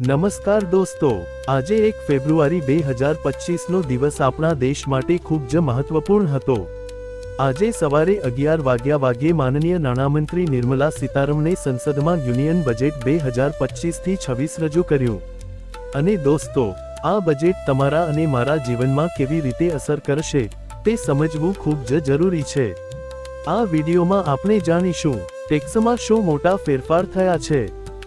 નમસ્કાર દોસ્તો, આજે એક ફેબ્રુઆરી બે હજાર પચીસનો દિવસ આપણા દેશ માટે ખૂબ જ મહત્વપૂર્ણ હતો. આજે સવારે અગિયાર વાગ્યા વાગ્યે માનનીય નાણામંત્રી નિર્મલા સીતારમણે સંસદમાં યુનિયન બજેટ બે હજાર પચીસથી છવ્વીસ રજૂ કર્યું. અને દોસ્તો, આ બજેટ તમારા અને મારા જીવનમાં કેવી રીતે અસર કરશે, તે સમજવું ખૂબ જ જરૂરી છે. આ વિડીયોમાં આપણે જાણીશું, ટેક્સમાં શું મોટા ફેરફાર થયા છે.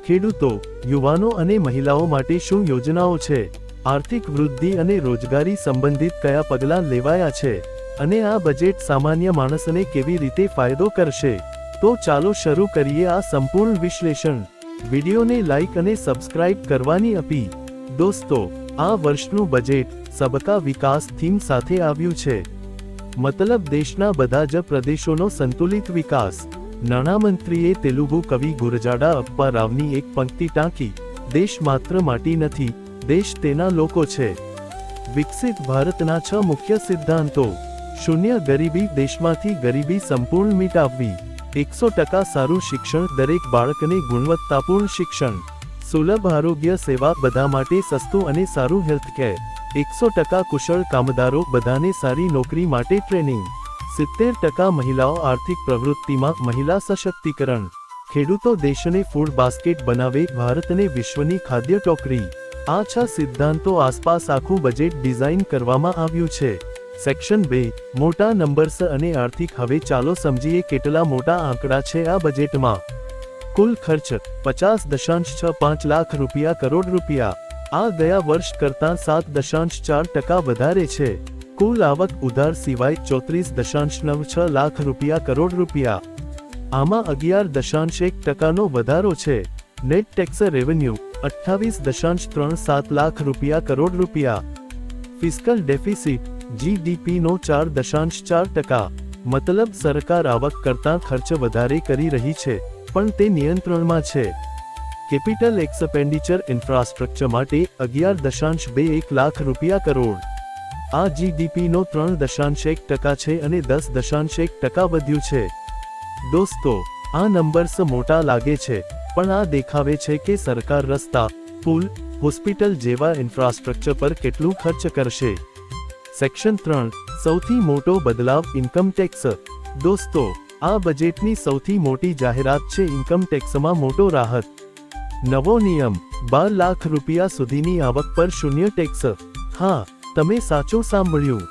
ખેડૂતો, યુવાનો અને મહિલાઓ માટે શું યોજનાઓ છે? આર્થિક વૃદ્ધિ અને રોજગારી સંબંધિત કયા પગલાં લેવાયા છે? અને આ બજેટ સામાન્ય માણસને કેવી રીતે ફાયદો કરશે? તો ચાલો શરૂ કરીએ આ સંપૂર્ણ વિશ્લેષણ. વિડીયોને લાઇક અને સબસ્ક્રાઇબ કરવાની અપીલ. દોસ્તો, આ વર્ષનું બજેટ સબકા વિકાસ થીમ સાથે આવ્યું છે. મતલબ દેશના બધા જ પ્રદેશોનો સંતુલિત વિકાસ. નાણામંત્રીએ તેલુગુ કવિ ગુરજાડા અપ્પા રાવની એક પંક્તિ ટાંકી, દેશ માત્ર માટી નથી, દેશ તેના લોકો છે. વિકસિત ભારતના છ મુખ્ય સિદ્ધાંતો, શૂન્ય ગરીબી દેશમાંથી ગરીબી સંપૂર્ણ મિટાવવી, એકસો ટકા સારું શિક્ષણ દરેક બાળકને ગુણવત્તાપૂર્ણ શિક્ષણ, સુલભ આરોગ્ય સેવા બધા માટે સસ્તું અને સારું હેલ્થકેર એકસો ટકા કુશળ કામદારો બધાને સારી નોકરી માટે ટ્રેનિંગ સિત્તેર ટકા મહિલાઓ આર્થિક પ્રવૃત્તિમાં મહિલા સશક્તિકરણ, ખેડૂતો દેશને ફૂડ બાસ્કેટ બનાવે, ભારતને વિશ્વની ખાદ્ય ટોકરી. આ છ સિદ્ધાંતો આસપાસ આખું બજેટ ડિઝાઇન કરવામાં આવ્યું છે. સેક્શન બે, મોટા નંબર્સ અને આર્થિક, હવે ચાલો સમજીએ કેટલા મોટા આંકડા છે આ બજેટમાં કુલ ખર્ચ, પચાસ દશાંશ છ પાંચ લાખ રૂપિયા, કરોડ રૂપિયા. આ ગયા વર્ષ કરતાં સાત દશાંશ ચાર ટકા વધારે છે. કુલ આવક ઉધાર સિવાય ચોત્રીસ દશાંશ નવ છ લાખ રૂપિયા કરોડ રૂપિયા. આમાં અગિયાર દશાંશ એક ટકાનો વધારો છે. નેટ ટેક્સ રેવન્યુ અઠ્ઠાવીસ દશાંશ ત્રણ સાત લાખ રૂપિયા કરોડ રૂપિયા. ફિસ્કલ ડેફિસિટ જીડીપીનો ચાર દશાંશ ચાર ટકા. મતલબ સરકાર આવક કરતાં ખર્ચ વધારે કરી રહી છે, પણ તે નિયંત્રણમાં છે. કેપિટલ એક્સપેન્ડિચર ઇન્ફ્રાસ્ટ્રક્ચર માટે અગિયાર દશાંશ બે એક લાખ રૂપિયા કરોડ. આ જીડીપીનો ત્રણ દશાંશ એક ટકા છે અને દસ દશાંશ એક ટકા વધ્યું છે. દોસ્તો, આ નંબર્સ મોટા લાગે છે, પણ આ દેખાવે છે કે સરકાર રસ્તા, પુલ, હોસ્પિટલ જેવા ઇન્ફ્રાસ્ટ્રક્ચર પર કેટલું ખર્ચ કરશે. સેક્શન ત્રણ, સૌથી મોટો બદલાવ ઇન્કમ ટેક્સ દોસ્તો, આ બજેટની સૌથી મોટી જાહેરાત છે ઇન્કમ ટેક્સમાં મોટો રાહત. નવો નિયમ, બાર લાખ રૂપિયા સુધીની આવક પર શૂન્ય ટેક્સ હા તમે સાચું સાંભળ્યું.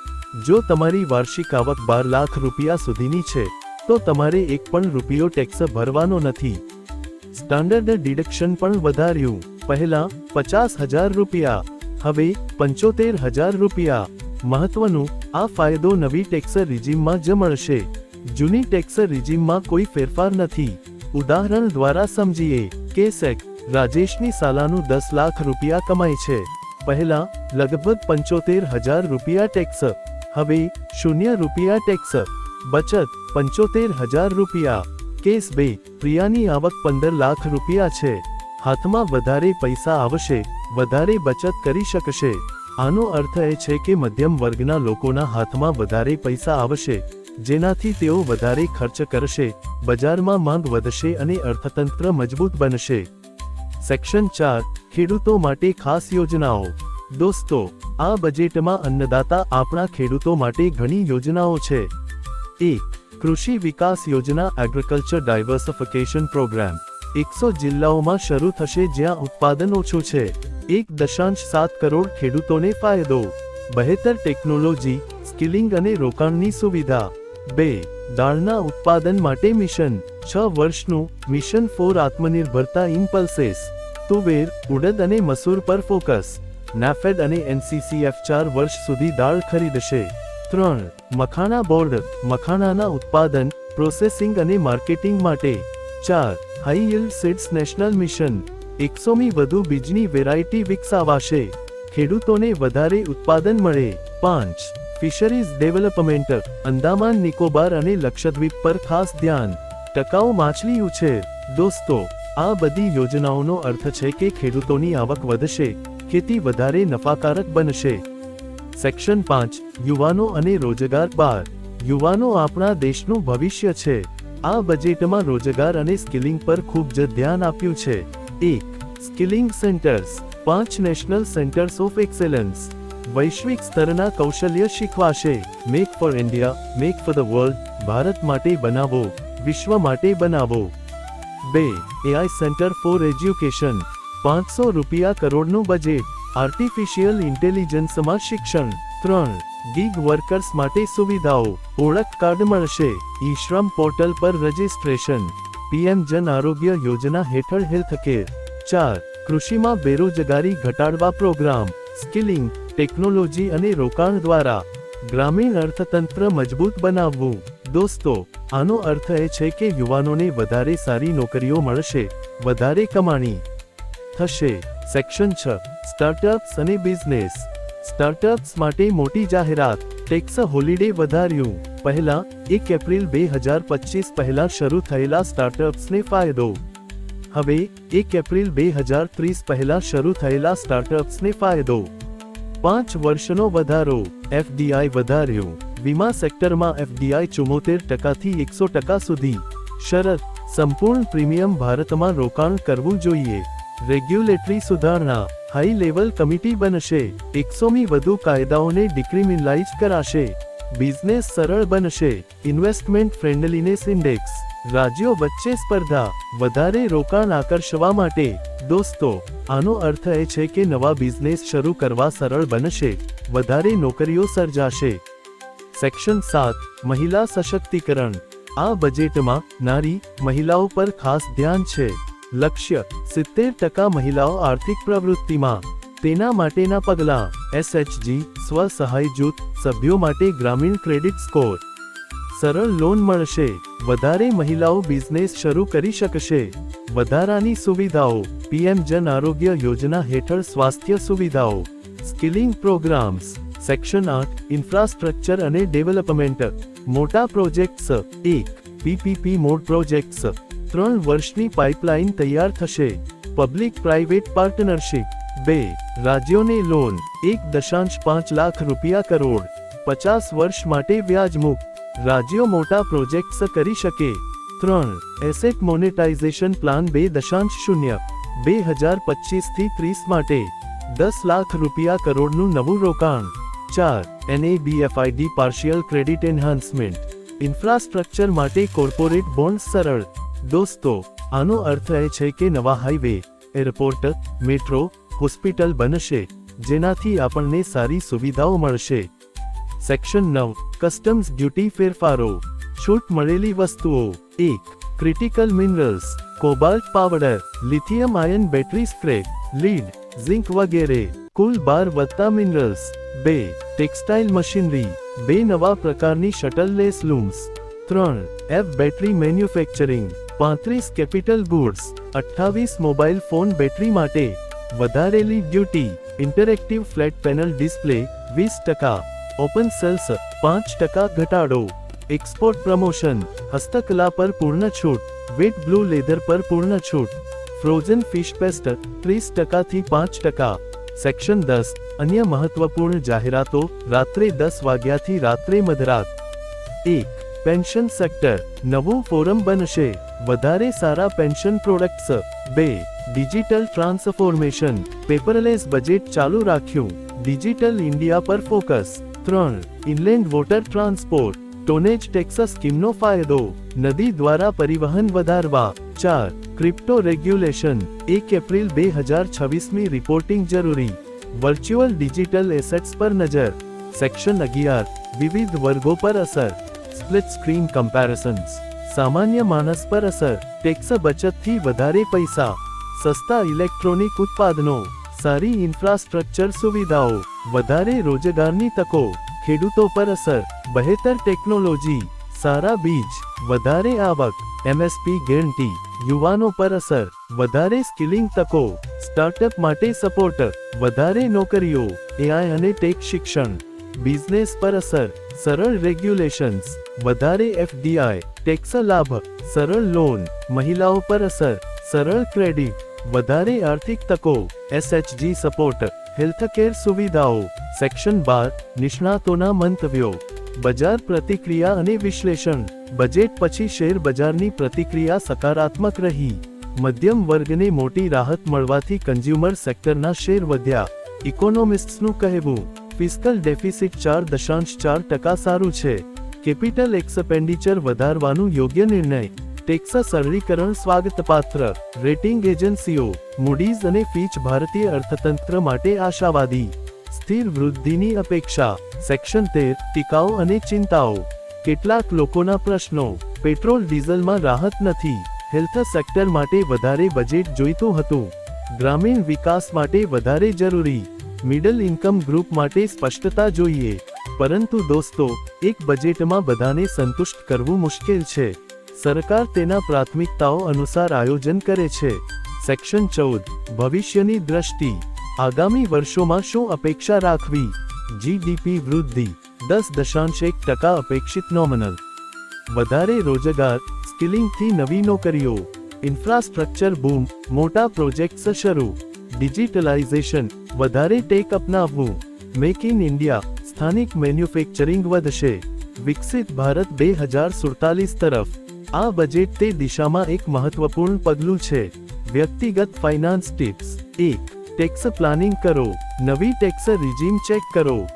જો તમારી વાર્ષિક આવક બાર લાખ રૂપિયા સુધીની છે, તો તમારે એક પણ રૂપિયો ટેક્સ ભરવાનો નથી. સ્ટાન્ડર્ડ ડિડક્શન પણ વધાર્યું. પહેલા પચાસ હજાર રૂપિયા, હવે પંચોતેર હજાર રૂપિયા. મહત્વનું, આ ફાયદો નવી ટેક્સ રિજીમમાં જ મળશે. જૂની ટેક્સ રિજીમમાં કોઈ ફેરફાર નથી. ઉદાહરણ દ્વારા સમજીએ કે સેક રાજેશની સાલાનું દસ લાખ રૂપિયા કમાય છે. પહેલા લગભગ પંચોતેર હજાર રૂપિયા ટેક્સ હવે શૂન્ય રૂપિયા ટેક્સ બચત પંચોતેર હજાર રૂપિયા. કેસ બે, પ્રિયાની આવક પંદર લાખ રૂપિયા છે. હાથમાં વધારે પૈસા આવશે, વધારે બચત કરી શકશે. આનો અર્થ એ છે કે મધ્યમ વર્ગના લોકોના હાથમાં વધારે પૈસા આવશે, જેનાથી તેઓ વધારે ખર્ચ કરશે, બજારમાં માંગ વધશે અને અર્થતંત્ર મજબૂત બનશે. સેક્શન ચાર, ખેડૂતો માટે ખાસ યોજનાઓ. દોસ્તો, આ બજેટમાં અન્નદાતા આપણા ખેડૂતો માટે ઘણી યોજનાઓ છે. એક, કૃષિ વિકાસ યોજના એગ્રીકલ્ચર ડાયવર્સિફિકેશન પ્રોગ્રામ એકસો જિલ્લાઓમાં શરૂ થશે જ્યાં ઉત્પાદન ઓછું છે. એક દશાંશ સાત કરોડ ખેડૂતોને ફાયદો. બહેતર ટેકનોલોજી, સ્કિલિંગ અને રોકાણની સુવિધા. બે, દાળના ઉત્પાદન માટે મિશન. છ વર્ષનું મિશન ફોર આત્મનિર્ભરતા ઇમ્પલ્સેસ તુવેર, ઉડદ અને મસૂર પર ફોકસ. નાફેડ અને એનસીસીએફ ચાર વર્ષ સુધી દાળ ખરીદશે. ત્રણ મખાણા બોર્ડ મખાણાના ઉત્પાદન પ્રોસેસિંગ અને માર્કેટિંગ માટે. ચાર high yield seeds national mission એકસોમી વધુ બીજની વેરાયટી વિકસાવાશે. ખેડૂતોને વધારે ઉત્પાદન મળે. પાંચ ફિશરીઝ ડેવલપમેન્ટ અંદામાન, નિકોબાર અને લક્ષદ્વીપ પર ખાસ ધ્યાન. ટકાઉ માછલી ઉછેર દોસ્તો આ બધી યોજનાઓનો અર્થ છે કે ખેડૂતોની આવક વધશે, ખેતી વધારે નફાકારક બનશે. સેક્શન પાંચ, યુવાનો અને રોજગાર બાર. યુવાનો આપણા દેશનું ભવિષ્ય છે. આ બજેટમાં રોજગાર અને સ્કિલિંગ પર ખૂબ જ ધ્યાન આપ્યું છે. એક, સ્કિલિંગ સેન્ટર્સ. પાંચ, નેશનલ સેન્ટર્સ ઓફ એક્સેલન્સ. વૈશ્વિક સ્તરના કૌશલ્ય શીખવાશે. Make for India, make for the world, Bharat માટે બનાવો, વિશ્વ માટે બનાવો. બે એઆઈ સેન્ટર ફોર એજ્યુકેશન પાંચસો રૂપિયા કરોડનું બજેટ આર્ટિફિશિયલ ઇન્ટેલિજન્સમાં શિક્ષણ. ત્રણ ગીગ વર્કર્સ માટે સુવિધાઓ. ઓળખ કાર્ડ મળશે. ઈ શ્રમ પોર્ટલ પર રજિસ્ટ્રેશન પીએમ જન આરોગ્ય યોજના હેઠળ હેલ્થ કેર ચાર, કૃષિમાં બેરોજગારી ઘટાડવા પ્રોગ્રામ સ્કિલિંગ ટેકનોલોજી અને રોકાણ દ્વારા. ગ્રામીણ અર્થતંત્ર મજબૂત બનાવવું. દોસ્તો, આનો અર્થ એ છે કે યુવાનોને વધારે સારી નોકરીઓ મળશે, વધારે કમાણી થશે. સેક્શન છ સ્ટાર્ટઅપ્સ અને બિઝનેસ સ્ટાર્ટઅપ્સ માટે મોટી જાહેરાત, ટેક્સ હોલિડે વધાર્યું. પહેલા, એક એપ્રિલ બે હજાર પચીસ પહેલા શરૂ થયેલા સ્ટાર્ટઅપ્સને ફાયદો. હવે, એક એપ્રિલ બે હજાર ત્રીસ પહેલા શરૂ થયેલા સ્ટાર્ટઅપ્સને ફાયદો. પાંચ વર્ષનો વધારો એફડીઆઈ વધાર્યું. વીમા સેક્ટરમાં એફડીઆઈ ચુમ્મોતેર ટકાથી એકસો ટકા સુધી. શરત, સંપૂર્ણ પ્રીમિયમ ભારતમાં રોકાણ કરવું જોઈએ. રેગ્યુલેટરી સુધારણા, હાઈ લેવલ કમિટી બનશે. એકસોમી વધુ કાયદાઓને ડિક્રિમિનલાઇઝ કરાશે. બિઝનેસ સરળ બનશે. Investment friendliness index. રાજ્યો વચ્ચે સ્પર્ધા, વધારે રોકાણ આકર્ષવા માટે. દોસ્તો, આનો અર્થ એ છે કે નવા બિઝનેસ શરૂ કરવા સરળ બનશે. વધારે નોકરીઓ સર્જાશે. સેક્શન સાત, મહિલા સશક્તિકરણ. આ બજેટમાં નારી, મહિલાઓ પર ખાસ ધ્યાન છે. લક્ષ્ય, સિત્તેર ટકા મહિલાઓ આર્થિક પ્રવૃત્તિમાં. તેના માટેના પગલાં એસએચજી સ્વ સહાય જૂથ, સભ્યો માટે ગ્રામીણ ક્રેડિટ સ્કોર. સરળ લોન મળશે. વધારે મહિલાઓ બિઝનેસ શરૂ કરી શકશે. વધારાની સુવિધાઓ પીએમ જન આરોગ્ય યોજના હેઠળ સ્વાસ્થ્ય સુવિધાઓ. સ્કિલિંગ પ્રોગ્રામ્સ સેક્શન આઠ ઇન્ફ્રાસ્ટ્રક્ચર અને ડેવલપમેન્ટ મોટા પ્રોજેક્ટ્સ એક P P P mode projects ત્રણ વર્ષની પાઇપલાઇન તૈયાર થશે. પબ્લિક પ્રાઇવેટ પાર્ટનરશિપ બે, રાજ્યોને લોન એક દશાંશ પાંચ લાખ રૂપિયા કરોડ. પચાસ વર્ષ માટે વ્યાજમુક્ત રાજ્યો મોટા પ્રોજેક્ટ્સ કરી શકે. ત્રણ એસેટ મોનેટાઇઝેશન પ્લાન બે દશાંશ શૂન્ય. બે હજાર પચીસથી ત્રીસ માટે. દસ લાખ રૂપિયા કરોડનું નવું રોકાણ. ચાર NABFID partial credit enhancement infrastructure માટે કોર્પોરેટ બોન્ડ સરળ. દોસ્તો, આનો અર્થ એ છે કે નવા હાઈવે એરપોર્ટ મેટ્રો હોસ્પિટલ બનશે, જેનાથી આપણને સારી સુવિધાઓ મળશે. સેક્શન નવ કસ્ટમ્સ ડ્યુટી ફેરફારો. છૂટ મળેલી વસ્તુઓ. એક critical minerals cobalt powder lithium ion battery scrap lead zinc વગેરે. કુલ બાર વત્તા મિનરલ્સ બે ટેક્સટાઇલ મશીનરી બે નવા પ્રકારની શટલલેસ લૂમ્સ ત્રણ એફ બેટરી મેન્યુફેક્ચરિંગ પાંત્રીસ કેપિટલ ગુડ્સ અઠ્ઠાવીસ મોબાઈલ ફોન બેટરી માટે વધારેલી duty interactive flat panel display વીસ ટકા. ઓપન સેલ્સ પાંચ ટકા ઘટાડો. એક્સપોર્ટ પ્રમોશન હસ્તકલા પર પૂર્ણ છૂટ. વેટ બ્લુ લેધર પર પૂર્ણ છૂટ. ફ્રોઝન ફિશ પેસ્ટ ત્રીસ ટકાથી પાંચ ટકા. સેક્શન દસ અન્ય મહત્વપૂર્ણ જાહેરાતો રાત્રે દસ વાગ્યાથી રાત્રે મધરાત. એક, પેન્શન સેક્ટર નવું ફોરમ બનશે. વધારે સારા પેન્શન પ્રોડક્ટ્સ. બે, ડિજિટલ ટ્રાન્સફોર્મેશન. પેપરલેસ બજેટ ચાલુ રાખ્યું. ડિજિટલ ઇન્ડિયા પર ફોકસ. ત્રણ, inland water transport. Tonnage tax સ્કીમનો ફાયદો. નદી દ્વારા પરિવહન વધારવા. ચાર, ક્રિપ્ટો રેગ્યુલેશન. એક એપ્રિલ બે હજાર છવ્વીસમી રિપોર્ટિંગ જરૂરી. વર્ચ્યુઅલ ડિજિટલ એસેટ્સ પર નજર સેક્શન અગિયાર વિવિધ વર્ગો પર અસર સ્પ્લિટ સ્ક્રીન કમ્પેરિસન્સ સામાન્ય માણસ પર અસર ટેક્સ બચતથી વધારે પૈસા। સસ્તા ઇલેક્ટ્રોનિક ઉત્પાદનો સારી ઇન્ફ્રાસ્ટ્રક્ચર સુવિધાઓ વધારે રોજગારની તકો, ખેડૂતો પર અસર બહેતર ટેકનોલોજી સારા બીજ વધારે આવક એમએસપી ગેરંટી યુવાનો પર અસર વધારે સ્કિલિંગ તકો સ્ટાર્ટઅપ માટે સપોર્ટ વધારે નોકરીઓ એઆઈ અને ટેક શિક્ષણ બિઝનેસ પર અસર, સરળ રેગ્યુલેશન્સ વધારે એફડીઆઈ ટેક્સ લાભ, સરળ લોન મહિલાઓ પર અસર, સરળ ક્રેડિટ વધારે આર્થિક તકો એસએચજી સપોર્ટ હેલ્થકેર સુવિધાઓ સેક્શન બાર, નિષ્ણાતોના મંતવ્યો, બજાર પ્રતિક્રિયા અને વિશ્લેષણ બજેટ પછી શેર બજારની પ્રતિક્રિયા સકારાત્મક રહી. મધ્યમ વર્ગને મોટી રાહત મળવાથી કન્ઝ્યુમર સેક્ટરના શેર વધ્યા. ઇકોનોમિસ્ટનું કહેવું, ફિસ્કલ ડેફિસિટ ચાર દશાંશ ચાર ટકા સારું છે. કેપિટલ એક્સપેન્ડિચર વધારવાનું યોગ્ય નિર્ણય ટેક્સ સરળીકરણ સ્વાગતપાત્ર રેટિંગ એજન્સીઓ, મૂડીઝ અને ફીચ ભારતીય અર્થતંત્ર માટે આશાવાદી, સ્થિર વૃદ્ધિની અપેક્ષા, સેક્શન તેર, ટીકાઓ અને ચિંતાઓ. કેટલાક લોકોના પ્રશ્નો, પેટ્રોલ ડીઝલમાં રાહત નથી. હેલ્થ સેક્ટર માટે વધારે બજેટ જોઈતું હતું. ગ્રામીણ વિકાસ માટે વધારે જરૂરી. મિડલ ઇન્કમ ગ્રુપ માટે સ્પષ્ટતા જોઈએ. પરંતુ દોસ્તો, એક બજેટમાં બધાને સંતુષ્ટ કરવું મુશ્કેલ છે. સરકાર તેના પ્રાથમિકતાઓ અનુસાર આયોજન કરે છે. સેક્શન ચૌદ, ભવિષ્યની દ્રષ્ટિ. આગામી વર્ષોમાં શું અપેક્ષા રાખવી? જીડીપી વૃદ્ધિ, દસ દશાંશ એક ટકા અપેક્ષિત નોમિનલ. વધારે રોજગાર સ્કિલિંગથી નવી નોકરીઓ ઇન્ફ્રાસ્ટ્રક્ચર બૂમ, મોટા પ્રોજેક્ટ્સ શરૂ. ડિજિટલાઇઝેશન, વધારે ટેક અપનાવવું. મેક ઇન ઇન્ડિયા, સ્થાનિક મેન્યુફેક્ચરિંગ વધશે. વિકસિત ભારત બે હજાર સુડતાલીસ તરફ. આ બજેટ તે દિશામાં એક મહત્વપૂર્ણ પગલું છે. વ્યક્તિગત ફાઇનાન્સ ટિપ્સ. એક, ટેક્સ પ્લાનિંગ કરો. નવી ટેક્સ રિજીમ ચેક કરો.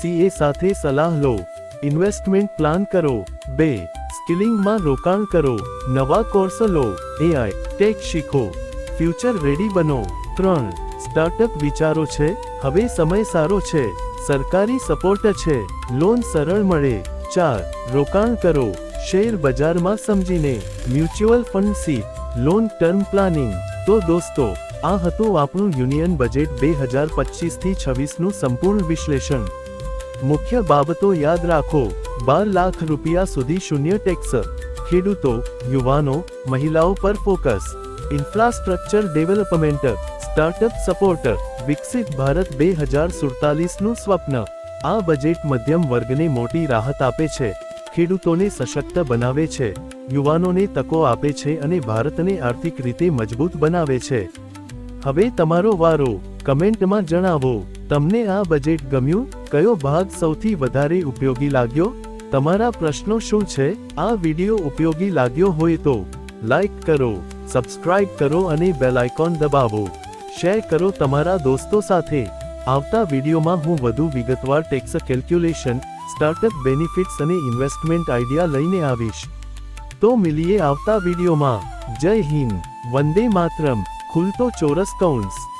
સીએ સાથે સલાહ લો. ઇન્વેસ્ટમેન્ટ પ્લાન કરો. બે સ્કિલિંગમાં રોકાણ કરો. નવા કોર્સ લો. એઆઈ, ટેક શીખો. ફ્યુચર રેડી બનો. ત્રણ, સ્ટાર્ટઅપ વિચારો છે. હવે સમય સારો છે. સરકારી સપોર્ટ છે. લોન સરળ મળે. ચાર, રોકાણ કરો. શેર બજારમાં સમજીને. Mutual fund SIP long term planning. તો દોસ્તો, આ હતું આપણું યુનિયન બજેટ બે હજાર પચીસથી છવ્વીસ સંપૂર્ણ વિશ્લેષણ. મુખ્ય બાબતો યાદ રાખો. બાર લાખ રૂપિયા સુધી શૂન્ય ટેક્સ. ખેડૂતો, યુવાનો, મહિલાઓ પર focus. Infrastructure development. Startup support. વિકસિત ભારત બે હજાર સુડતાલીસનું સ્વપ્ન. આ બજેટ મધ્યમ વર્ગને મોટી રાહત આપે છે. ખેડૂતોને સશક્ત બનાવે છે. યુવાનોને તકો આપે છે અને ભારતને આર્થિક રીતે મજબૂત બનાવે છે. હવે તમારો વારો, કમેન્ટમાં જણાવો, તમને આ બજેટ ગમ્યું? કયો ભાગ સૌથી વધારે ઉપયોગી લાગ્યો? તમારા પ્રશ્નો શું છે? આ વિડિયો ઉપયોગી લાગ્યો હોય તો લાઈક કરો સબસ્ક્રાઇબ કરો અને બેલ આઇકોન દબાવો. શેર કરો તમારા દોસ્તો સાથે. આવતા વિડિયોમાં હું વધુ વિગતવાર ટેક્સ કેલ્ક્યુલેશન સ્ટાર્ટઅપ બેનિફિટ્સ અને ઇન્વેસ્ટમેન્ટ આઈડિયા લઈને આવીશ. તો મિલીએ આવતા વિડીયોમાં. જય હિન્દ, વંદે માતરમ. ખુલતો ચોરસ કૌંસ.